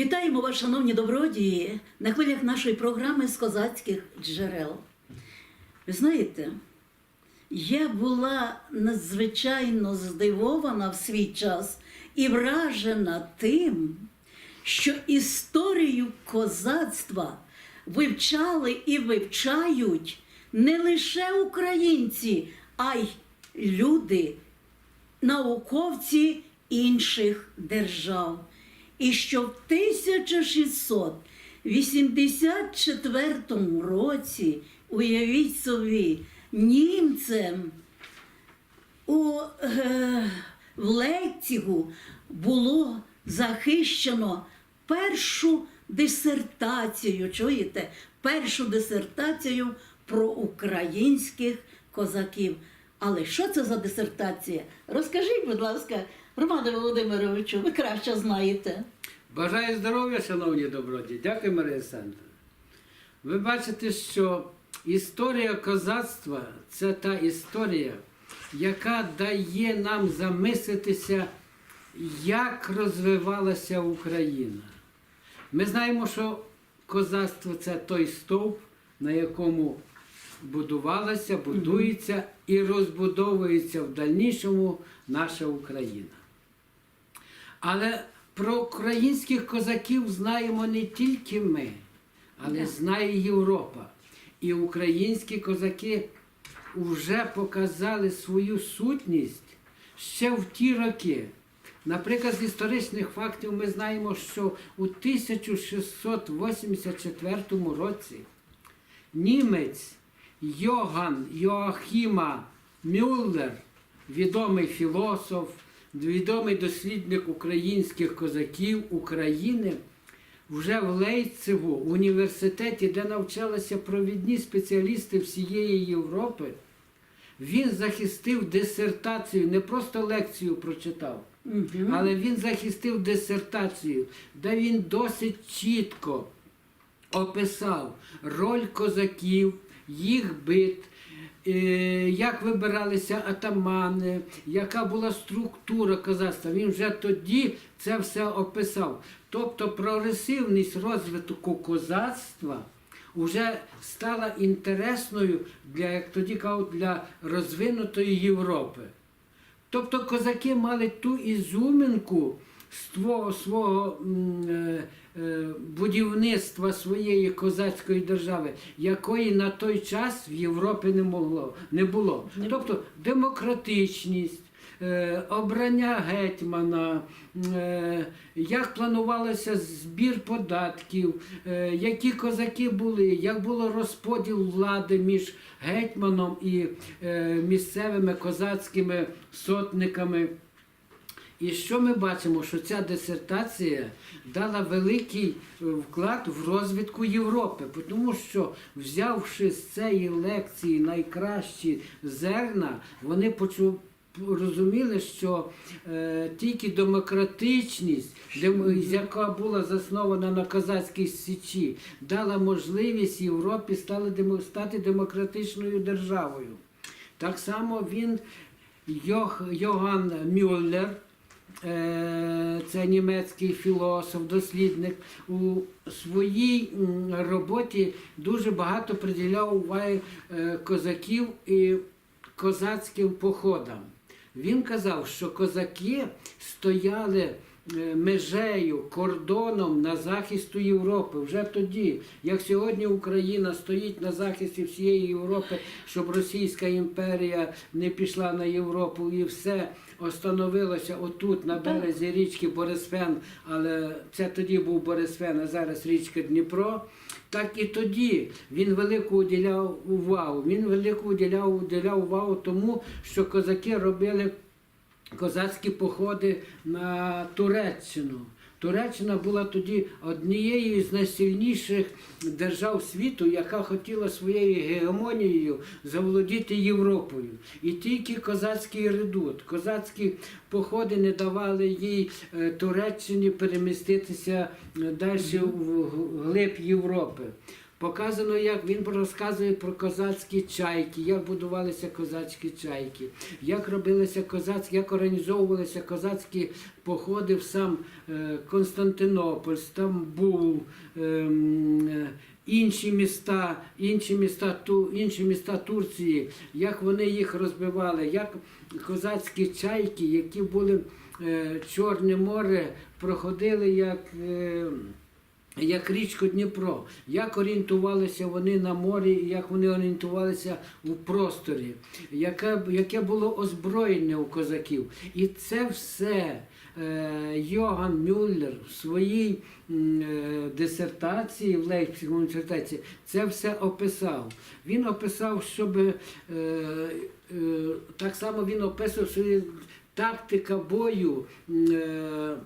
Вітаємо вас, шановні добродії, на хвилях нашої програми з козацьких джерел. Ви знаєте, я була надзвичайно здивована в свій час і вражена тим, що історію козацтва вивчали і вивчають не лише українці, а й люди науковці інших держав. І що в 1684 році, уявіть собі, німцем у, е, в Лейпцигу було захищено першу дисертацію, чуєте? Першу дисертацію про українських козаків. Але що це за дисертація? Розкажіть, будь ласка, Романе Володимировичу, ви краще знаєте. Бажаю здоров'я, шановні доброді. Дякую, Марія Олександровна. Ви бачите, що історія козацтва це та історія, яка дає нам замислитися, як розвивалася Україна. Ми знаємо, що козацтво це той стовп, на якому будувалася, будується і розбудовується в дальнішому наша Україна. Але про українських козаків знаємо не тільки ми, але знає Європа. І українські козаки вже показали свою сутність ще в ті роки. Наприклад, з історичних фактів ми знаємо, що у 1684 році німець Йоган Йоахіма Мюллер, відомий філософ, відомий дослідник українських козаків України, вже в Лейпцигу, в університеті, де навчалися провідні спеціалісти всієї Європи, він захистив дисертацію, не просто лекцію прочитав, але він захистив дисертацію, де він досить чітко описав роль козаків, їх бит, як вибиралися атамани, яка була структура козацтва. Він вже тоді це все описав. Тобто прогресивність розвитку козацтва вже стала інтересною для, як тоді кажуть, для розвинутої Європи. Тобто козаки мали ту ізюминку свого, е, е, будівництва своєї козацької держави, якої на той час в Європі не могло, не було. Тобто демократичність. е, Обрання гетьмана, як планувалося збір податків, які козаки були, як було розподіл влади між гетьманом і місцевими козацькими сотниками. І що ми бачимо? Що ця дисертація дала великий е, вклад в розвитку Європи, тому що, взявши з цієї лекції найкращі зерна, вони почули. Розуміли, що е, тільки демократичність, яка була заснована на козацькій січі, дала можливість Європі стати демократичною державою. Так само він, Йоган Мюллер, це німецький філософ, дослідник, у своїй роботі дуже багато приділяв уваги е, козаків і козацьким походам. Він казав, що козаки стояли е, межею, кордоном на захисту Європи. Вже тоді, як сьогодні Україна стоїть на захисті всієї Європи, щоб Російська імперія не пішла на Європу і все остановилося отут, на березі річки Борисфен, але це тоді був Борисфен, а зараз річка Дніпро. Так і тоді він велику уділяв увагу. Він велику уділяв, уділяв увагу тому, що козаки робили козацькі походи на Туреччину. Туреччина була тоді однією з найсильніших держав світу, яка хотіла своєю гегемонією заволодіти Європою. І тільки козацький редут, козацькі походи не давали їй е, Туреччині переміститися далі в глиб Європи. Показано, як він розказує про козацькі чайки, як будувалися козацькі чайки, як робилися козацькі, як організовувалися козацькі походи в сам е, Константинополь, Стамбул, ем, е, інші міста, інші міста, інші міста Турції, як вони їх розбивали, як козацькі чайки, які були е, Чорне море, проходили як. Як річку Дніпро, як орієнтувалися вони на морі, як вони орієнтувалися у просторі, яке, яке було озброєння у козаків. І це все е, Йоган Мюллер в своїй е, дисертації, в Лейпцигському дисертації, це все описав. Він описав, щоб е, е, так само він описував свою тактика бою. Е,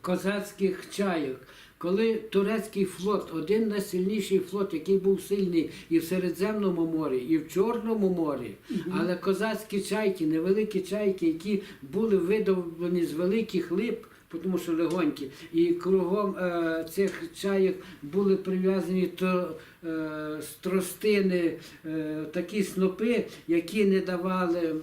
козацьких чайок. Коли турецький флот, один найсильніший флот, який був сильний і в Середземному морі, і в Чорному морі, але козацькі чайки, невеликі чайки, які були видовлені з великих лип, тому що легонькі, і кругом е, цих чайок були прив'язані то е, з тростини е, такі снопи, які не давали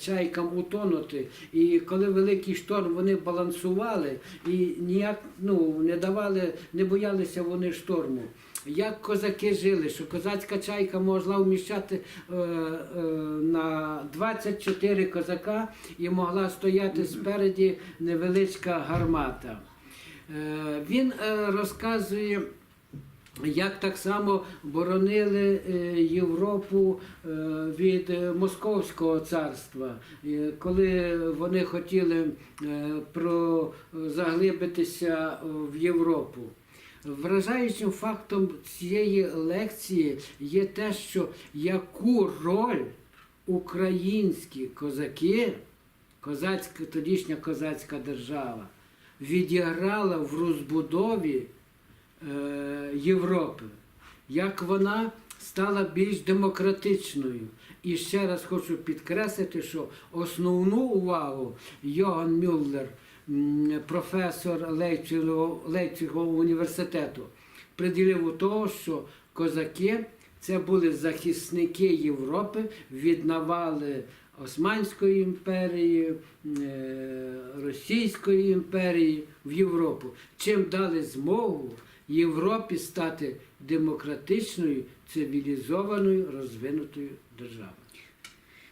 чайкам утонути. І коли великий шторм, вони балансували і ніяк ну, не давали, не боялися вони шторму. Як козаки жили, що козацька чайка могла вміщати е, е, на 24 козака і могла стояти спереді невеличка гармата. Е, він е, розказує. Як так само боронили Європу від Московського царства, коли вони хотіли заглибитися в Європу. Вражаючим фактом цієї лекції є те, що яку роль українські козаки, козацька, тодішня козацька держава, відіграла в розбудові е, Європи, як вона стала більш демократичною. І ще раз хочу підкреслити, що основну увагу Йоган Мюллер, професор Лейпцигського університету, приділив у того, що козаки це були захисники Європи від навали Османської імперії, е, Російської імперії в Європу, чим дали змогу Європі стати демократичною, цивілізованою, розвинутою державою.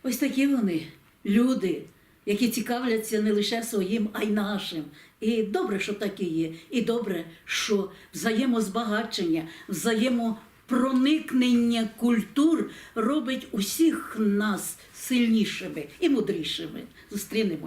Ось такі вони, люди, які цікавляться не лише своїм, а й нашим. І добре, що такі є. І добре, що взаємозбагачення, взаємопроникнення культур робить усіх нас сильнішими і мудрішими. Зустрінемо.